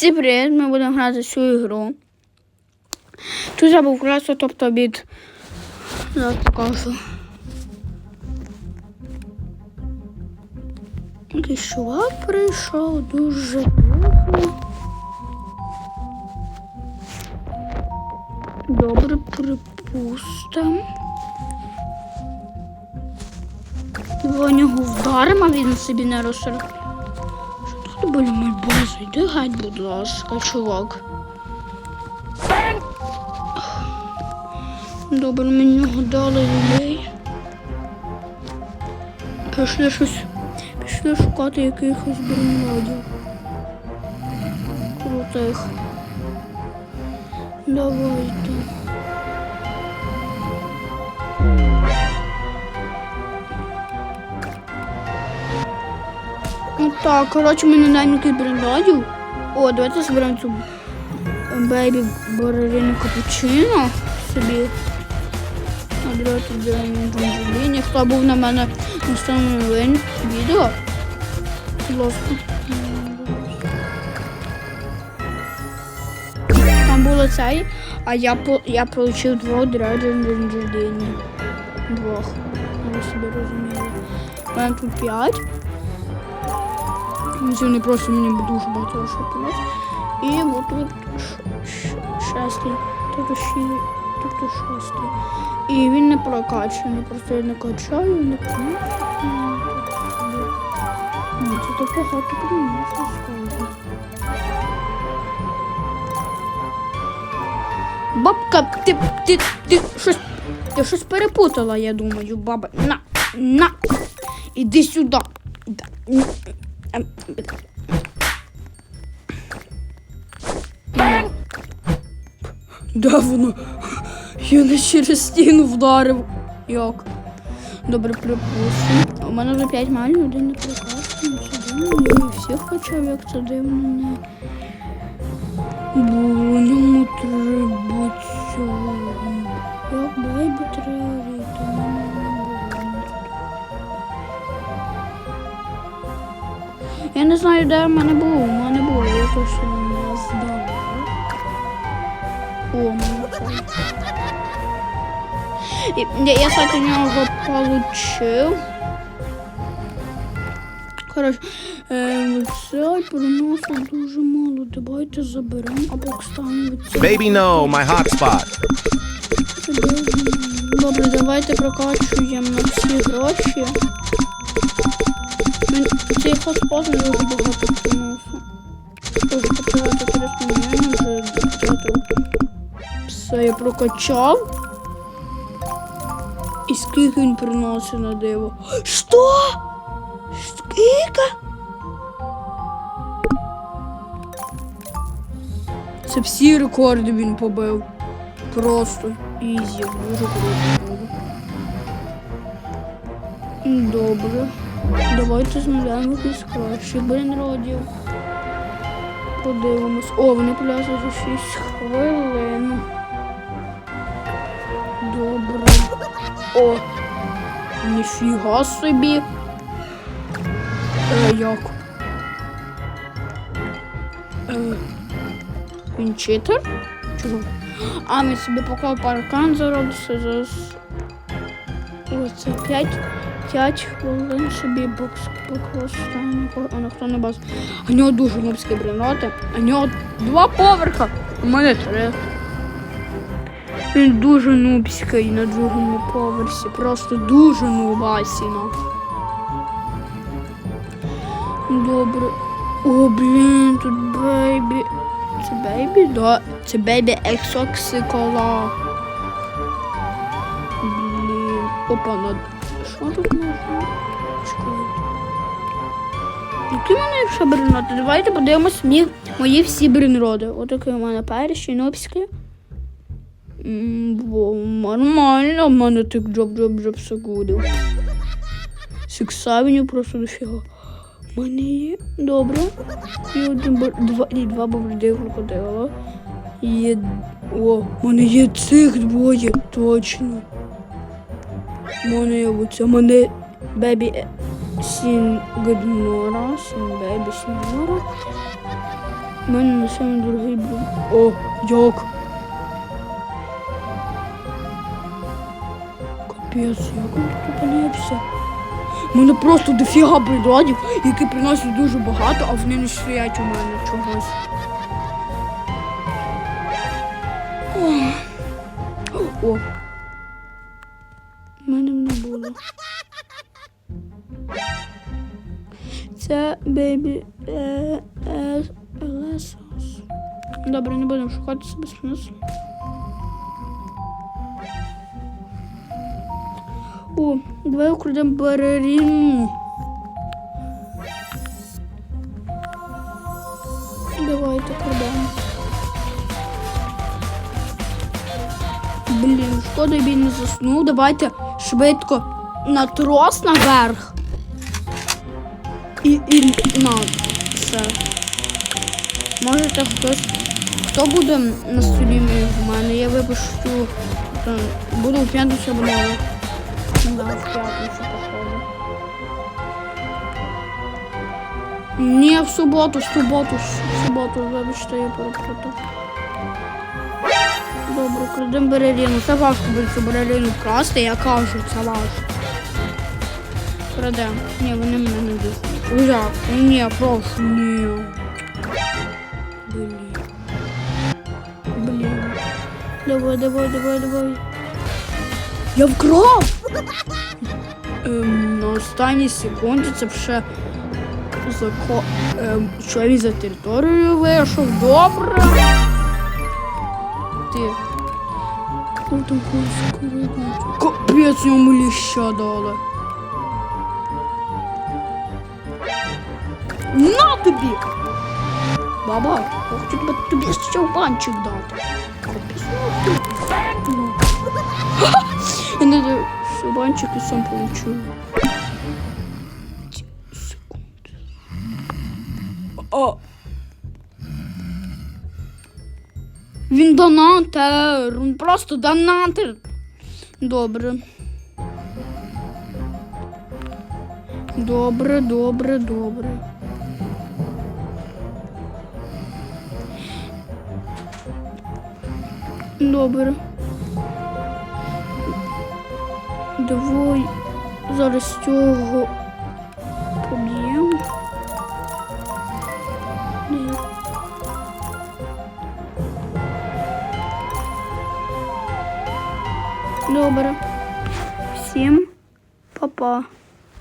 Всім привіт! Ми будемо грати цю ігру. Тут я був красу, тобто від. Зараз покажу. Якийсь чувак прийшов дуже довго. Добре, припустимо. Два нього вдаримо, він собі не розсердив. Були мої бази? Йди геть, будь ласка, чувак. Добре, мені нього дали людей. Пішли щось. Пішли шукати якихось броневодів. Крутих. Давайте. Так, коротше, ми не даємо якийсь брендодів. О, давайте зберемо цю бейбі барерину капучино собі. А давайте даємо джунджуліні. Хто був на мене на самому відео? Будь ласка. Там було цей, а я, я отримав двох драйден джунджуліні. Двох. Ви собі розуміли. У мене тут п'ять. Вони просто мені дуже багато що принес. І от тут ш- ш- шестий, тут ще тут шостий. І він не прокачаний, просто я не качаю, не. Ні, це так багато справді. Бабка, ти, ти, ти щось, ти щось перепутала, я думаю, баба. На, на, іди сюди. Да, ем, Де воно? Я не через стіну вдарив. Як? Добре, припустимо. У мене вже 5 малів, один не прикашений. Це дивно. Я всіх хочав, як це дивно. Бо ньому треба цього. Як бейбі треба Я не знаю, де в мене було. У мене було, я точно не здав. О. І Я, кстати, у нього получив. Коротше, е, це приносить дуже мало. Давайте заберемо або цього. Baby, no, my hotspot. Добре, давайте прокачуємо на всі гроші. Мен- Цей хоспот не дуже багато приносу. Дуже почувати корисно мені вже дати. Все, я прокачав. І скільки він приносить на диво? Що? Скільки? Це всі рекорди він побив. Просто ізі, дуже круто. Добре. Давайте знайдемо якийсь кращий бренродів. Подивимось. О, вони полясли за 6 хвилин. Добре. О! Ніфіга собі. Е, як? Е, він читер? Чого? А, ми собі поклав паркан зараз. зараз. Оце 5, 5 хвилин собі бокс покостану. А ніхто не бачить. У нього дуже нубські бреноти. У нього два поверха. У мене три. Він дуже нубський на другому поверсі. Просто дуже нубасіно. Добре. О, блін, тут бейбі. Це бейбі? Да. Це бейбі ексоксикола. Блін. Опа, на. Що тут можна? Які в мене ще бренроди? Давайте подивимось мій, мої всі бренроди. Отакий у мене перший, нобський. М, Во, нормально, в мене так джоб-джоб-джоб все гудив. Сексавеню просто дофіга. У мене є. Добре. І один бар... два, і два бобрди крокодила. Є. О, в мене є цих двоє, точно. У мене є оце, у мене бебі Сінбебі Сінгднора. У мене на самий дорогий був. О, як? Капець, як він тут опинився? Мене просто дофіга природів, які приносять дуже багато, а вони не стоять у мене чогось. О. Було. Це бейбі е, е, Лесос. Добре, не будемо шукати себе смисл. О, давай украдемо балерину. Давайте крадемо. Блін, шкода він не заснув. Давайте швидко на трос наверх. І, і на все. Можете хтось. Хто буде на столі в мене? Я випущу. е, Буду в п'ятницю на Да, в п'ятницю, походу. Ні, в суботу, в суботу, в суботу, вибачте, я переплутав. Добре, крадемо береліну. Це важко буде цю береліну вкрасти, я кажу, це важко. Крадемо. Ні, вони мене не дихають. Як? Ні, прошу, ні. Блін. Блін. Давай, давай, давай, давай. Я вкрав! Ем, на останній секунді це вже зако... Ем, він за територію вийшов. Добре. Ти. Капець йому ліща дали. На тобі! Баба, я хочу тебе тобі ще банчик дати. Я не даю банчик і сам получу. О. Він донатер, він просто донатер. Добре. Добре, добре, добре. Добре. Давай зараз цього поб'ємо. Добре. Всім па-па.